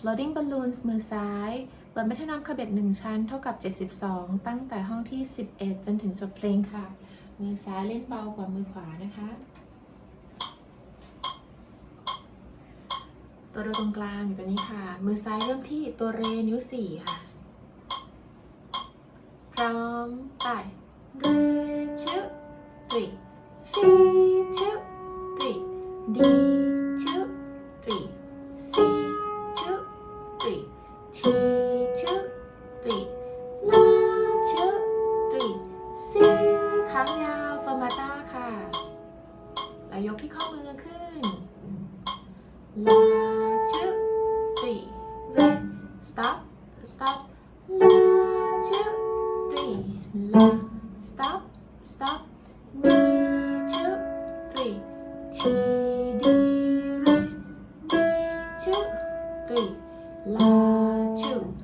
floating balloons มือซ้าย เปิดไม่ทน้ำขบเบ็ดหนึ่งชั้นเท่ากับ 72 ตั้งแต่ห้องที่ 11 จนถึงจบเพลงค่ะ มือซ้ายเล่นเบากว่ามือขวานะคะ ตัวโดตรงกลางอยู่ตัวนี้ค่ะ มือซ้ายเริ่มที่ตัวเรนิ้วสี่ค่ะ พร้อมไปเรชื่อ three three two three D T two three La two three C ค้งยาวเฟอร์มาต้าค่ะแล้วยกที่ข้อมือขึ้น La two three re stop stop La two three La stop stop me two three T D re me two three La two